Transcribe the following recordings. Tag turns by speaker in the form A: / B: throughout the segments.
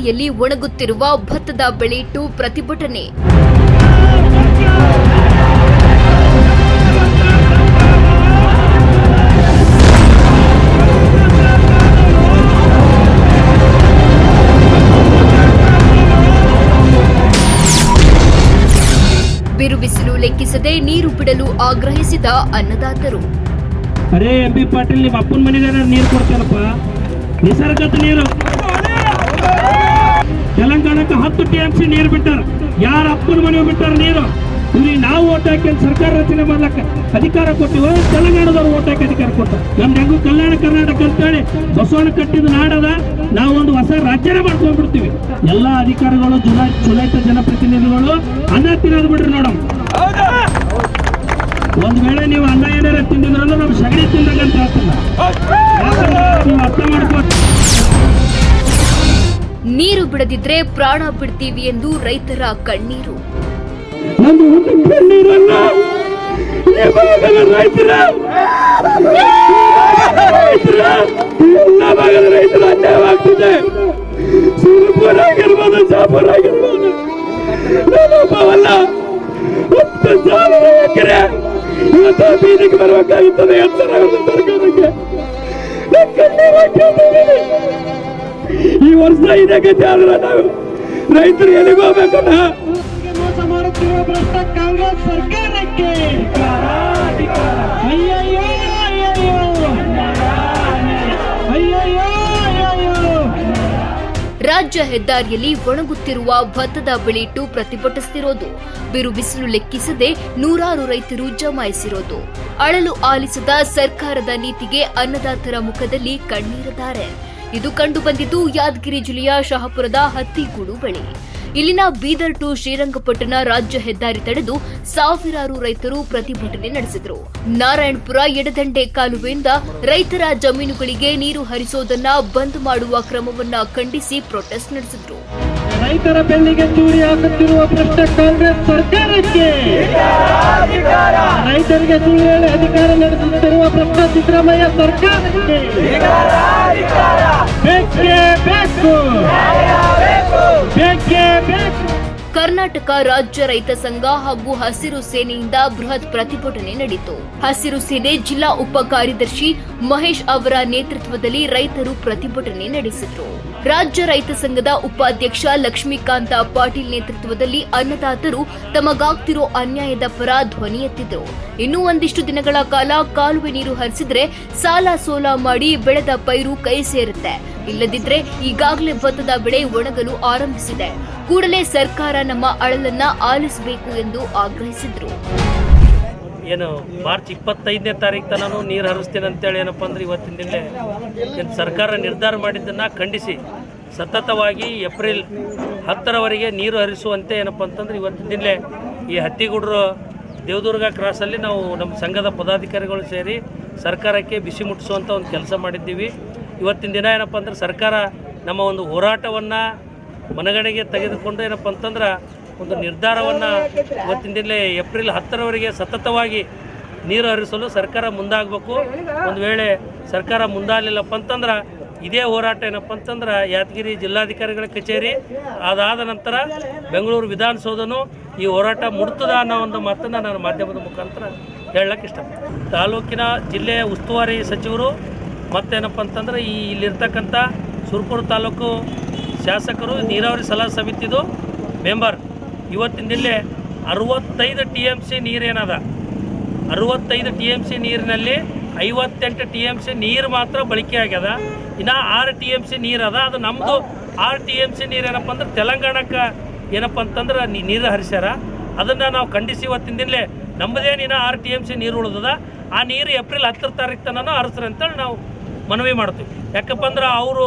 A: ಹೆದ್ದಾರಿಯಲ್ಲಿ ಒಣಗುತ್ತಿರುವ ಭತ್ತದ ಬೆಳೆಯಿಟ್ಟು ಪ್ರತಿಭಟನೆ. ಬಿರುಬಿಸಿಲು ಲೆಕ್ಕಿಸದೆ ನೀರು ಬಿಡಲು ಆಗ್ರಹಿಸಿದ ಅನ್ನದಾತರು.
B: ಅರೇ ಎಂ ಬಿ ಪಾಟೀಲ್, ನಿಮ್ಮ ಅಪ್ಪನ ಮನೆಗಾರ ನೀರು ಕೊಡ್ತಾರಪ್ಪ ನಿಸರ್ಗದ ನೀರು. ತೆಲಂಗಾಣಕ್ಕೆ ಹತ್ತು ಟಿ ಎಂ ಸಿ ನೀರು ಬಿಟ್ಟಾರ. ಯಾರ ಅಪ್ಪನ ಮನೆ ಬಿಟ್ಟಾರ ನೀರು. ಇಲ್ಲಿ ನಾವು ಓಟ್ ಹಾಕಿ ಸರ್ಕಾರ ರಚನೆ ಮಾಡ್ಲಕ್ಕ ಅಧಿಕಾರ ಕೊಟ್ಟಿವ? ತೆಲಂಗಾಣದವ್ರು ಓಟ್ ಹಾಕಿ ಅಧಿಕಾರ ಕೊಟ್ಟ ನಮ್ದು ಹೆಂಗು ಕಲ್ಯಾಣ ಕರ್ನಾಟಕ ಅಂತೇಳಿ ಬಸವಣ್ಣ ಕಟ್ಟಿದ ನಾಡದ ನಾವು ಒಂದು ಹೊಸ ರಾಜ್ಯನೇ ಮಾಡ್ಕೊಂಡ್ಬಿಡ್ತೀವಿ. ಎಲ್ಲಾ ಅಧಿಕಾರಿಗಳು, ಜುಲೈ ಚುನಾಯಿತ ಜನಪ್ರತಿನಿಧಿಗಳು ಅನ್ನ ತಿನ್ನೋದು ಬಿಡ್ರಿ ನೋಡಮ್ ಒಂದ್ ವೇಳೆ ನೀವು ಅನ್ನ ಏನಾರ ತಿಂದಿದ್ರೆ ಅಂದ್ರೆ ನಾವು ಸಗಣಿ ಅಂತ ಹೇಳ್ತಿಲ್ಲ ನೀವು ಅರ್ಥ ಮಾಡ್ಕೋ
A: ನೀರು ಬಿಡದಿದ್ರೆ ಪ್ರಾಣ ಬಿಡ್ತೀವಿ ಎಂದು ರೈತರ ಕಣ್ಣೀರು.
B: ಬರಬೇಕಾಗುತ್ತದೆ ಈ ವರ್ಷ ಇದೇ ಗತಿ ಆದ್ರೆ ನಾವು ರೈತರು ಎಲ್ಲಿಗೆ ಹೋಗ್ಬೇಕನ್ನ ಮೋಸ ಮಾಡುತ್ತಿರುವ ಭ್ರಷ್ಟ ಕಾಂಗ್ರೆಸ್ ಸರ್ಕಾರಕ್ಕೆ ಅಯ್ಯಯ್ಯೋ ಅಯ್ಯಯ್ಯೋ ಅಯ್ಯಯ್ಯೋ ಅಯ್ಯಯ್ಯೋ.
A: ರಾಜ್ಯ ಹೆದ್ದಾರಿಯಲ್ಲಿ ಒಣಗುತ್ತಿರುವ ಭತ್ತದ ಬೆಳೆಯಿಟ್ಟು ಪ್ರತಿಭಟಿಸುತ್ತಿರುವುದು ಪ್ರತಿಭಟಿಸುತ್ತಿರೋದು ಬಿರು ಬಿಸಿಲು ಲೆಕ್ಕಿಸದೆ ನೂರಾರು ರೈತರು ಜಮಾಯಿಸಿರೋದು. ಅಳಲು ಆಲಿಸದ ಸರ್ಕಾರದ ನೀತಿಗೆ ಅನ್ನದಾತರ ಮುಖದಲ್ಲಿ ಕಣ್ಣೀರಿದ್ದಾರೆ. ಇದು ಕಂಡುಬಂದಿದ್ದು ಯಾದಗಿರಿ ಜಿಲ್ಲೆಯ ಶಹಾಪುರದ ಹತ್ತಿಗೂಡು ಬಳಿ. ಇಲ್ಲಿನ ಬೀದರ್ ಟು ಶ್ರೀರಂಗಪಟ್ಟಣ ರಾಜ್ಯ ಹೆದ್ದಾರಿ ತಡೆದು ಸಾವಿರಾರು ರೈತರು ಪ್ರತಿಭಟನೆ ನಡೆಸಿದರು. ನಾರಾಯಣಪುರ ಎಡದಂಡೆ ಕಾಲುವೆಯಿಂದ ರೈತರ ಜಮೀನುಗಳಿಗೆ ನೀರು ಹರಿಸೋದನ್ನ ಬಂದ್ ಮಾಡುವ ಕ್ರಮವನ್ನ ಖಂಡಿಸಿ ಪ್ರೊಟೆಸ್ಟ್ ನಡೆಸಿದ್ರು.
B: ರೈತರ ಬೆನ್ನಿಗೆ ಚೂರಿ ಹಾಕುತ್ತಿರುವ ಭ್ರಷ್ಟ ಕಾಂಗ್ರೆಸ್ ಸರ್ಕಾರಕ್ಕೆ ರೈತರಿಗೆ ಸುಳ್ಳು ಅಧಿಕಾರ ನಡೆಸುತ್ತಿರುವ ಭ್ರಷ್ಟ ಸಿದ್ದರಾಮಯ್ಯ ಸರ್ಕಾರಕ್ಕೆ.
A: ಕರ್ನಾಟಕ ರಾಜ್ಯ ರೈತ ಸಂಘ ಹಾಗೂ ಹಸಿರು ಸೇನೆಯಿಂದ ಬೃಹತ್ ಪ್ರತಿಭಟನೆ ನಡೆಯಿತು ಹಸಿರು ಸೇನೆ ಜಿಲ್ಲಾ ಉಪ ಕಾರ್ಯದರ್ಶಿ ಮಹೇಶ್ ಅವರ ನೇತೃತ್ವದಲ್ಲಿ ರೈತರು ಪ್ರತಿಭಟನೆ ನಡೆಸಿದ್ರು. ರಾಜ್ಯ ರೈತ ಸಂಘದ ಉಪಾಧ್ಯಕ್ಷ ಲಕ್ಷ್ಮೀಕಾಂತ ಪಾಟೀಲ್ ನೇತೃತ್ವದಲ್ಲಿ ಅನ್ನದಾತರು ತಮಗಾಗ್ತಿರೋ ಅನ್ಯಾಯದ ಪರ ಧ್ವನಿ ಎತ್ತಿದ್ರು. ಇನ್ನೂ ಒಂದಿಷ್ಟು ದಿನಗಳ ಕಾಲ ಕಾಲುವೆ ನೀರು ಹರಿಸಿದ್ರೆ ಸಾಲ ಸೋಲ ಮಾಡಿ ಬೆಳೆದ ಪೈರು ಕೈ ಸೇರುತ್ತೆ. ಇಲ್ಲದಿದ್ರೆ ಈಗಾಗಲೇ ಭತ್ತದ ಬೆಳೆ ಒಣಗಲು ಆರಂಭಿಸಿದೆ. ಕೂಡಲೇ ಸರ್ಕಾರ ನಮ್ಮ ಅಳಲನ್ನ ಆಲಿಸಬೇಕು ಎಂದು ಆಗ್ರಹಿಸಿದ್ರು.
C: ಏನು ಮಾರ್ಚ್ ಇಪ್ಪತ್ತೈದನೇ ತಾರೀಕು ತನೂ ನೀರು ಹರಿಸ್ತೀನಿ ಅಂತೇಳಿ ಏನಪ್ಪ ಅಂದ್ರೆ ಇವತ್ತಿನ ದಿನಲೇ ಏನು ಸರ್ಕಾರ ನಿರ್ಧಾರ ಮಾಡಿದ್ದನ್ನು ಖಂಡಿಸಿ. ಸತತವಾಗಿ ಏಪ್ರಿಲ್ ಹತ್ತರವರೆಗೆ ನೀರು ಹರಿಸುವಂತೆ ಏನಪ್ಪ ಅಂತಂದ್ರೆ ಇವತ್ತಿನ ದಿನಲೇ ಈ ಹತ್ತಿಗುಡ್ರು ದೇವದುರ್ಗ ಕ್ರಾಸಲ್ಲಿ ನಾವು ನಮ್ಮ ಸಂಘದ ಪದಾಧಿಕಾರಿಗಳು ಸೇರಿ ಸರ್ಕಾರಕ್ಕೆ ಬಿಸಿ ಮುಟ್ಟಿಸುವಂಥ ಒಂದು ಕೆಲಸ ಮಾಡಿದ್ದೀವಿ. ಇವತ್ತಿನ ದಿನ ಏನಪ್ಪ ಅಂದ್ರೆ ಸರ್ಕಾರ ನಮ್ಮ ಒಂದು ಹೋರಾಟವನ್ನು ಮನಗಣೆಗೆ ತೆಗೆದುಕೊಂಡು ಏನಪ್ಪ ಅಂತಂದ್ರೆ ಒಂದು ನಿರ್ಧಾರವನ್ನು ಇವತ್ತಿನ ಏಪ್ರಿಲ್ ಹತ್ತರವರೆಗೆ ಸತತವಾಗಿ ನೀರು ಹರಿಸಲು ಸರ್ಕಾರ ಮುಂದಾಗಬೇಕು. ಒಂದು ವೇಳೆ ಸರ್ಕಾರ ಮುಂದಾಗಲಿಲ್ಲಪ್ಪ ಅಂತಂದ್ರೆ ಇದೇ ಹೋರಾಟ ಏನಪ್ಪ ಅಂತಂದ್ರೆ ಯಾದಗಿರಿ ಜಿಲ್ಲಾಧಿಕಾರಿಗಳ ಕಚೇರಿ. ಅದಾದ ನಂತರ ಬೆಂಗಳೂರು ವಿಧಾನಸೌಧನು ಈ ಹೋರಾಟ ಮುಡ್ತದ ಅನ್ನೋ ಒಂದು ಮಾತನ್ನು ನಾನು ಮಾಧ್ಯಮದ ಮುಖಾಂತರ ಹೇಳಕ್ಕೆ ಇಷ್ಟ ತಾಲೂಕಿನ ಜಿಲ್ಲೆಯ ಉಸ್ತುವಾರಿ ಸಚಿವರು ಮತ್ತೇನಪ್ಪ ಅಂತಂದ್ರೆ ಈ ಇಲ್ಲಿರ್ತಕ್ಕಂಥ ಸುರ್ಪುರ ತಾಲೂಕು ಶಾಸಕರು ನೀರಾವರಿ ಸಲಹಾ ಸಮಿತಿದು ಮೆಂಬರ್ ಇವತ್ತಿನ ದಿಲ್ಲೇ ಅರವತ್ತೈದು ಟಿ ಎಂ ಸಿ ನೀರೇನದ? ಅರವತ್ತೈದು ಟಿ ಎಂ ಸಿ ನೀರಿನಲ್ಲಿ ಐವತ್ತೆಂಟು ಟಿ ಎಂ ಸಿ ನೀರು ಮಾತ್ರ ಬಳಕೆ ಆಗ್ಯದ. ಇನ್ನು ಆರು ಟಿ ಎಂ ಸಿ ನೀರು ಅದ ಅದು ನಮ್ಮದು ಆರು ಟಿ ಎಂ ಸಿ ನೀರು ಏನಪ್ಪ ಅಂದ್ರೆ ತೆಲಂಗಾಣಕ್ಕೆ ಏನಪ್ಪ ಅಂತಂದ್ರೆ ನೀರು ಹರಿಸ್ಯಾರ. ಅದನ್ನು ನಾವು ಖಂಡಿಸಿ ಇವತ್ತಿನ ದಿನಲೇ ನಮ್ಮದೇನು ಇನ್ನು ಆರು ಟಿ ಎಂ ಸಿ ನೀರು ಉಳಿದದ. ಆ ನೀರು ಏಪ್ರಿಲ್ ಹತ್ತರ ತಾರೀಕು ತನಕ ಹರಿಸ್ರಿ ಅಂತೇಳಿ ನಾವು ಮನವಿ ಮಾಡ್ತೀವಿ. ಯಾಕಪ್ಪ ಅಂದ್ರೆ ಅವರು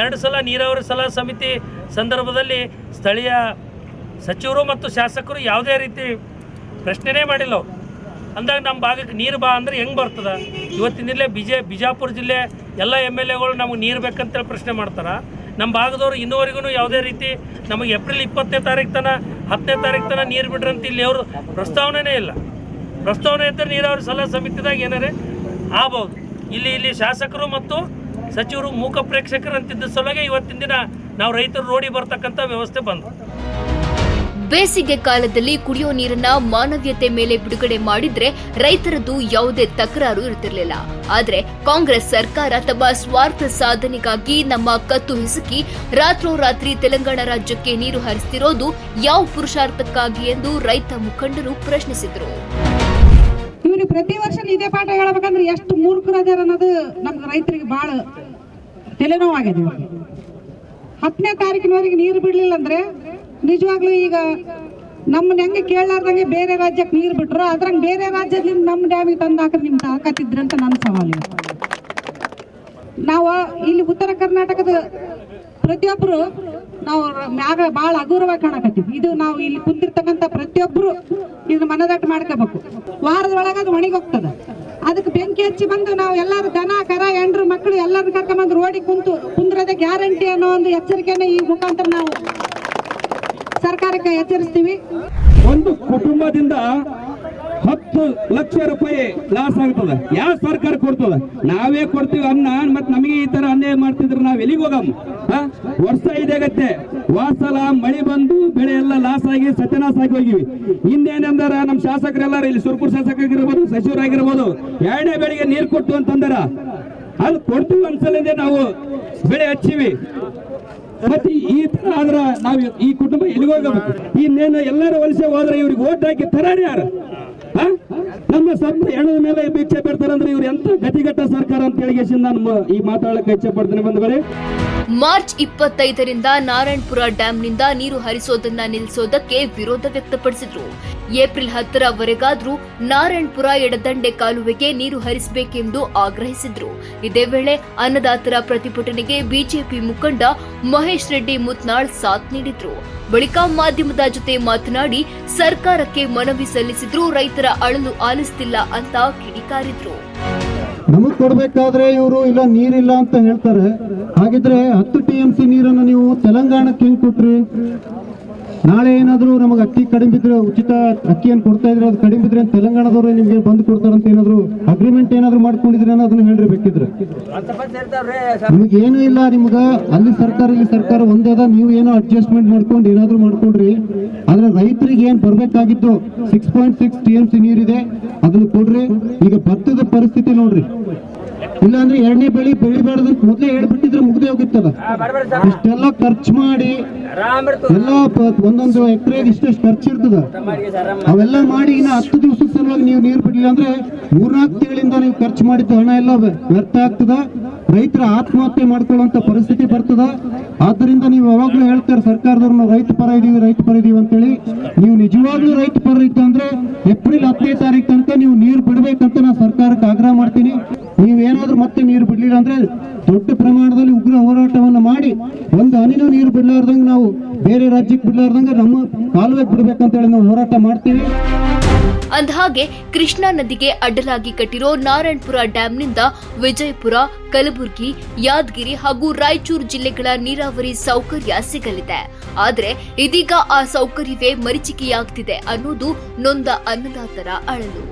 C: ಎರಡು ಸಲ ನೀರಾವರಿ ಸಲಹಾ ಸಮಿತಿ ಸಂದರ್ಭದಲ್ಲಿ ಸ್ಥಳೀಯ ಸಚಿವರು ಮತ್ತು ಶಾಸಕರು ಯಾವುದೇ ರೀತಿ ಪ್ರಶ್ನೆನೇ ಮಾಡಿಲ್ಲ. ಅಂದಾಗ ನಮ್ಮ ಭಾಗಕ್ಕೆ ನೀರು ಬಾ ಅಂದ್ರೆ ಹೆಂಗೆ ಬರ್ತದ? ಇವತ್ತಿನ ಜಿಲ್ಲೆ ಬಿಜೆ, ಬಿಜಾಪುರ ಜಿಲ್ಲೆ ಎಲ್ಲ ಎಂ ಎಲ್ ಎಗಳು ನಮಗೆ ನೀರು ಬೇಕಂತೇಳಿ ಪ್ರಶ್ನೆ ಮಾಡ್ತಾರೆ. ನಮ್ಮ ಭಾಗದವರು ಇನ್ನೂವರೆಗೂ ಯಾವುದೇ ರೀತಿ ನಮಗೆ ಏಪ್ರಿಲ್ ಇಪ್ಪತ್ತನೇ ತಾರೀಕು ತನ ಹತ್ತನೇ ತಾರೀಕು ತನಕ ನೀರು ಬಿಡ್ರಂತ ಇಲ್ಲಿ ಅವರು ಪ್ರಸ್ತಾವನೆನೇ ಇಲ್ಲ. ಪ್ರಸ್ತಾವನೆ ಇದ್ದರೆ ನೀರಾವರಿ ಸಲಹಾ ಸಮಿತಿದಾಗ ಏನಾರೆ ಆಗ್ಬೋದು. ಇಲ್ಲಿ ಇಲ್ಲಿ ಶಾಸಕರು ಮತ್ತು ಸಚಿವರು ಮೂಕ ಪ್ರೇಕ್ಷಕರು ಅಂತಿದ್ದ ಸಲುವಾಗಿ ಇವತ್ತಿನ ದಿನ ನಾವು ರೈತರು ರೋಡಿ ಬರ್ತಕ್ಕಂಥ ವ್ಯವಸ್ಥೆ ಬಂದು
A: ಬೇಸಿಗೆ ಕಾಲದಲ್ಲಿ ಕುಡಿಯೋ ನೀರನ್ನ ಮಾನವೀಯತೆ ಮೇಲೆ ಬಿಡುಗಡೆ ಮಾಡಿದ್ರೆ ರೈತರದ್ದು ಯಾವುದೇ ತಕರಾರು ಇರುತ್ತಿರಲಿಲ್ಲ. ಆದ್ರೆ ಕಾಂಗ್ರೆಸ್ ಸರ್ಕಾರ ತಮ್ಮ ಸ್ವಾರ್ಥ ಸಾಧನೆಗಾಗಿ ನಮ್ಮ ಕತ್ತು ಹಿಸುಕಿ ರಾತ್ರೋರಾತ್ರಿ ತೆಲಂಗಾಣ ರಾಜ್ಯಕ್ಕೆ ನೀರು ಹರಿಸ್ತಿರೋದು ಯಾವ ಪುರುಷಾರ್ಥಕ್ಕಾಗಿ ಎಂದು ರೈತ ಮುಖಂಡರು ಪ್ರಶ್ನಿಸಿದರು.
D: ಪ್ರತಿ ವರ್ಷ ಇದೇ ಪಾಠ ಹೇಳಬೇಕಂದ್ರೆ ಎಷ್ಟು ಮೂರ್ಖರದಾರ ಅನ್ನೋದು ನಮ್ಗೆ ರೈತರಿಗೆ ಬಹಳ ತಲೆನೋವಾಗಿದೆ ಹತ್ತನೇ ತಾರೀಕಿನವರೆಗೆ ನೀರು ಬಿಡಲಿಲ್ಲ ಅಂದ್ರೆ ನಿಜವಾಗ್ಲೂ ಈಗ ನಮ್ಮನ್ನ ಹೆಂಗೆ ಕೇಳಲಾರ್ದಂಗೆ ಬೇರೆ ರಾಜ್ಯಕ್ಕೆ ನೀರು ಬಿಟ್ರು ಅದ್ರಂಗೆ ಬೇರೆ ರಾಜ್ಯದಿಂದ ನಮ್ಮ ಡ್ಯಾಮಿಗೆ ತಂದು ಹಾಕಿದ್ರೆ ನಿಮ್ಗೆ ಹಾಕತ್ತಿದ್ರೆ ಅಂತ ನನ್ನ ಸವಾಲು. ನಾವು ಇಲ್ಲಿ ಉತ್ತರ ಕರ್ನಾಟಕದ ಪ್ರತಿಯೊಬ್ಬರು ನಾವು ಮ್ಯಾಗ ಭಾಳ ಹಗುರವಾಗಿ ಕಾಣಕತ್ತೀವಿ. ಇದು ನಾವು ಇಲ್ಲಿ ಕುಂತಿರ್ತಕ್ಕಂಥ ಪ್ರತಿಯೊಬ್ಬರು ಇದನ್ನ ಮನದಟ್ಟು ಮಾಡ್ಕೋಬೇಕು. ವಾರದೊಳಗೆ ಅದು ಒಣಗಿ ಹೋಗ್ತದೆ. ಅದಕ್ಕೆ ಬೆಂಕಿ ಹಚ್ಚಿ ಬಂದು ನಾವು ಎಲ್ಲರೂ ದನ, ಕರ ಎಂಡ್ರು ಮಕ್ಕಳು ಎಲ್ಲರೂ ಕರ್ಕೊಂಬಂದು ರೋಡಿಗೆ ಕುಂತು ಕುಂದ್ರದೆ ಗ್ಯಾರಂಟಿ ಅನ್ನೋ ಒಂದು ಎಚ್ಚರಿಕೆನ ಈ ಮುಖಾಂತರ ನಾವು ಸರ್ಕಾರಕ್ಕೆ ಎಚ್ಚರಿಸ್ತೀವಿ.
B: ಒಂದು ಕುಟುಂಬದಿಂದ ಹತ್ತು ಲಕ್ಷ ರೂಪಾಯಿ ಲಾಸ್ ಆಗ್ತದೆ. ಯಾವ ಸರ್ಕಾರ ಕೊಡ್ತದ? ನಾವೇ ಕೊಡ್ತೀವಿ ಅನ್ನ ಮತ್ ನಮಗೆ ಈ ತರ ಅನ್ಯಾಯ ಮಾಡ್ತಿದ್ರೆ ನಾವ್ ಎಲ್ಲಿಗೆ ಹೋಗಮ್? ವರ್ಷ ಇದಾಗತ್ತೆ. ವಾಸಲ, ಮಳಿ ಬಂದು ಬೆಳೆ ಎಲ್ಲ ಲಾಸ್ ಆಗಿ ಸತ್ಯನಾಶ ಆಗಿ ಹೋಗಿವಿ. ಇನ್ನೇನಂದಾರ ನಮ್ಮ ಶಾಸಕರೆಲ್ಲರೂ ಇಲ್ಲಿ ಸುರ್ಪುರ್ ಶಾಸಕರಾಗಿರ್ಬೋದು, ಸಚಿವರಾಗಿರ್ಬೋದು, ಎರಡನೇ ಬೆಳೆಗೆ ನೀರು ಕೊಟ್ಟು ಅಂತಂದಾರ? ಅಲ್ಲಿ ಕೊಡ್ತೀವಿ ಅನ್ಸಲಿಂದೆ ನಾವು. ಬೆಳೆ ಹಚ್ಚಿವಿ. ಮತ್ತೆ ಈ ತರ ಆದ್ರ ನಾವು ಈ ಕುಟುಂಬ ಎಲ್ಲಿಗೆ ಹೋಗಬೇಕು? ಇನ್ನೇನು ಎಲ್ಲರೂ ವಲಸೆ ಹೋದ್ರೆ ಇವ್ರಿಗೆ ಓಟ್ ಹಾಕಿ ತರಾರಿ ಯಾರು? ನಮ್ಮ ಸ್ವಂತ ಹೆಣದ ಮೇಲೆ ಭಿಕ್ಷೆ ಬಿಡ್ತಾರಂದ್ರೆ ಇವ್ರು ಎಂತ ಗತಿಗಟ್ಟ ಸರ್ಕಾರ ಅಂತ ಹೇಳಿ ನಾನು ಈ ಮಾತಾಡಕ್ಕೆ ಇಚ್ಛೆ ಪಡ್ತೇನೆ ಬಂಧುಗಳೇ.
A: ಮಾರ್ಚ್ ಇಪ್ಪತ್ತೈದರಿಂದ ನಾರಾಯಣಪುರ ಡ್ಯಾಂನಿಂದ ನೀರು ಹರಿಸೋದನ್ನ ನಿಲ್ಲಿಸೋದಕ್ಕೆ ವಿರೋಧ ವ್ಯಕ್ತಪಡಿಸಿದ್ರು. ಏಪ್ರಿಲ್ ಹತ್ತರವರೆಗಾದ್ರೂ ನಾರಾಯಣಪುರ ಎಡದಂಡೆ ಕಾಲುವೆಗೆ ನೀರು ಹರಿಸಬೇಕೆಂದು ಆಗ್ರಹಿಸಿದ್ರು. ಇದೇ ವೇಳೆ ಅನ್ನದಾತರ ಪ್ರತಿಭಟನೆಗೆ ಬಿಜೆಪಿ ಮುಖಂಡ ಮಹೇಶ್ ರೆಡ್ಡಿ ಮುತ್ನಾಳ್ ಸಾಥ್ ನೀಡಿದ್ರು. ಬಳಿಕ ಮಾಧ್ಯಮದ ಜೊತೆ ಮಾತನಾಡಿ ಸರ್ಕಾರಕ್ಕೆ ಮನವಿ ಸಲ್ಲಿಸಿದ್ರು ರೈತರ ಅಳಲು ಆಲಿಸ್ತಿಲ್ಲ ಅಂತ ಕಿಡಿಕಾರಿದ್ರು.
E: ನಮಗ್ ಕೊಡ್ಬೇಕಾದ್ರೆ ಇವರು ಇಲ್ಲ, ನೀರಿಲ್ಲ ಅಂತ ಹೇಳ್ತಾರೆ. ಹಾಗಿದ್ರೆ ಹತ್ತು ಟಿ ಎಂ ಸಿ ನೀರನ್ನು ನೀವು ತೆಲಂಗಾಣಕ್ಕೆ ಹೆಂಗ್ ಕೊಟ್ರಿ? ನಾಳೆ ಏನಾದರೂ ನಮಗೆ ಅಕ್ಕಿ ಕಡಿಮೆ ಬಿದ್ರೆ ಉಚಿತ ಅಕ್ಕಿಯನ್ನು ಕೊಡ್ತಾ ಇದ್ರೆ ಅದು ಕಡಿಮೆ ಬಿದ್ರೆ ತೆಲಂಗಾಣದವ್ರೆ ನಿಮಗೆ ಬಂದು ಕೊಡ್ತಾರಂತ ಏನಾದರೂ ಅಗ್ರಿಮೆಂಟ್ ಏನಾದರೂ ಮಾಡ್ಕೊಂಡಿದ್ರೆ ಅದನ್ನು ಹೇಳ್ರಿ ಬೇಕಿದ್ರೆ ನಿಮ್ಗೆ ಏನು ಇಲ್ಲ ನಿಮ್ಗೆ. ಅಲ್ಲಿ ಸರ್ಕಾರ, ಇಲ್ಲಿ ಸರ್ಕಾರ ಒಂದೇ ಅದ. ನೀವು ಏನೋ ಅಡ್ಜಸ್ಟ್ಮೆಂಟ್ ಮಾಡ್ಕೊಂಡು ಏನಾದರೂ ಮಾಡ್ಕೊಡ್ರಿ. ಆದರೆ ರೈತರಿಗೆ ಏನು ಬರ್ಬೇಕಾಗಿತ್ತು? Six point six T M C ನೀರಿದೆ. ಅದನ್ನ ಕೊಡ್ರಿ. ಈಗ ಭತ್ತದ ಪರಿಸ್ಥಿತಿ ನೋಡ್ರಿ. ಇಲ್ಲ ಅಂದ್ರೆ ಎರಡನೇ ಬೆಳಿ ಬೆಳಿಬಾರ್ದು. ಮೊದಲೇ ಹೇಳ್ಬಿಟ್ಟಿದ್ರೆ ಮುಗ್ದೇ ಹೋಗಿತ್ತಲ್ಲ? ಇಷ್ಟೆಲ್ಲ ಖರ್ಚು ಮಾಡಿ ಎಲ್ಲ ಒಂದೊಂದು ಎಕರೆಗೆ ಇಷ್ಟೆಷ್ಟು ಖರ್ಚು ಇರ್ತದ. ಅವೆಲ್ಲ ಮಾಡಿ ಇನ್ನ ಹತ್ತು ದಿವಸದ ಸಲುವಾಗಿ ನೀವು ನೀರು ಬಿಡಲಿಲ್ಲ ಅಂದ್ರೆ ಮೂರ್ನಾಲ್ಕು ತಿಂಗಳಿಂದ ನೀವು ಖರ್ಚು ಮಾಡಿದ್ದು ಹಣ ಎಲ್ಲ ವ್ಯ- ವ್ಯರ್ಥ ಆಗ್ತದ. ರೈತರ ಆತ್ಮಹತ್ಯೆ ಮಾಡ್ಕೊಳ್ಳುವಂತ ಪರಿಸ್ಥಿತಿ ಬರ್ತದ? ಆದ್ದರಿಂದ ನೀವು ಯಾವಾಗ್ಲೂ ಹೇಳ್ತಾರೆ ಸರ್ಕಾರದವ್ರು ನಾವು ರೈತ ಪರ ಇದೀವಿ, ರೈತ ಪರ ಇದೀವಿ ಅಂತೇಳಿ. ನೀವು ನಿಜವಾಗ್ಲೂ ರೈತ ಪರ ಇತ್ತು ಅಂದ್ರೆ ಏಪ್ರಿಲ್ ಹತ್ತನೇ ತಾರೀಕು ತನಕ ನೀವು ನೀರು ಬಿಡಬೇಕಂತ ನಾನು ಸರ್ಕಾರಕ್ಕೆ ಆಗ್ರಹ ಮಾಡ್ತೀನಿ. ನೀವೇನಾದ್ರೂ ಮತ್ತೆ ನೀರು ಬಿಡ್ಲಿಲ್ಲ ಅಂದ್ರೆ ದೊಡ್ಡ ಪ್ರಮಾಣದಲ್ಲಿ ಉಗ್ರ ಹೋರಾಟವನ್ನು ಮಾಡಿ ಒಂದು ಹನಿನೂ ನೀರು ಬಿಡ್ಲಾರ್ದಂಗೆ ನಾವು ಬೇರೆ ರಾಜ್ಯಕ್ಕೆ ಬಿಡ್ಲಾರ್ದಂಗೆ ನಮ್ಮ ಕಾಲುವೆಗೆ ಬಿಡ್ಬೇಕಂತೇಳಿ ನಾವು ಹೋರಾಟ ಮಾಡ್ತೀವಿ.
A: ಅಂದಹಾಗೆ ಕೃಷ್ಣಾ ನದಿಗೆ ಅಡ್ಡಲಾಗಿ ಕಟ್ಟಿರೋ ನಾರಾಯಣಪುರ ಡ್ಯಾಂನಿಂದ ವಿಜಯಪುರ, ಕಲಬುರಗಿ, ಯಾದಗಿರಿ ಹಾಗೂ ರಾಯಚೂರು ಜಿಲ್ಲೆಗಳ ನೀರಾವರಿ ಸೌಕರ್ಯ ಸಿಗಲಿದೆ. ಆದರೆ ಇದೀಗ ಆ ಸೌಕರ್ಯವೇ ಮರಿಚಿಕೆಯಾಗ್ತಿದೆ ಅನ್ನೋದು ನೊಂದ ಅನ್ನದಾತರ ಅಳಲು.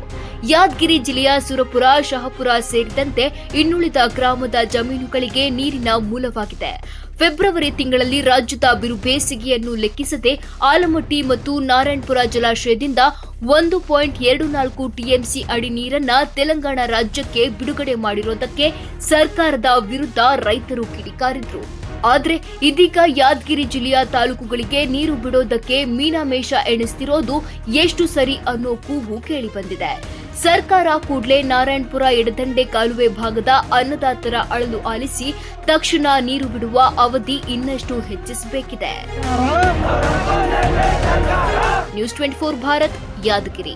A: ಯಾದಗಿರಿ ಜಿಲ್ಲೆಯ ಸುರಪುರ, ಶಹಪುರ ಸೇರಿದಂತೆ ಇನ್ನುಳಿದ ಗ್ರಾಮದ ಜಮೀನುಗಳಿಗೆ ನೀರಿನ ಮೂಲವಾಗಿದೆ. ಫೆಬ್ರವರಿ ತಿಂಗಳಲ್ಲಿ ರಾಜ್ಯದ ಬಿರು ಬೇಸಿಗೆಯನ್ನು ಲೆಕ್ಕಿಸದೆ ಆಲಮಟ್ಟಿ ಮತ್ತು ನಾರಾಯಣಪುರ ಜಲಾಶಯದಿಂದ ಒಂದು ಪಾಯಿಂಟ್ ಎರಡು ನಾಲ್ಕು ಟಿಎಂಸಿ ಅಡಿ ನೀರನ್ನ ತೆಲಂಗಾಣ ರಾಜ್ಯಕ್ಕೆ ಬಿಡುಗಡೆ ಮಾಡಿರೋದಕ್ಕೆ ಸರ್ಕಾರದ ವಿರುದ್ಧ ರೈತರು ಕಿಡಿಕಾರಿದ್ರು. ಆದ್ರೆ ಇದೀಗ ಯಾದಗಿರಿ ಜಿಲ್ಲೆಯ ತಾಲೂಕುಗಳಿಗೆ ನೀರು ಬಿಡೋದಕ್ಕೆ ಮೀನಾಮೇಷ ಎಣಿಸ್ತಿರೋದು ಎಷ್ಟು ಸರಿ ಅನ್ನೋ ಕೂಗು ಕೇಳಿಬಂದಿದೆ. ಸರ್ಕಾರ ಕೂಡಲೇ ನಾರಾಯಣಪುರ ಎಡದಂಡೆ ಕಾಲುವೆ ಭಾಗದ ಅನ್ನದಾತರ ಅಳಲು ಆಲಿಸಿ ತಕ್ಷಣ ನೀರು ಬಿಡುವ ಅವಧಿ ಇನ್ನಷ್ಟು ಹೆಚ್ಚಿಸಬೇಕಿದೆ. News twenty four Bharat. Yadgiri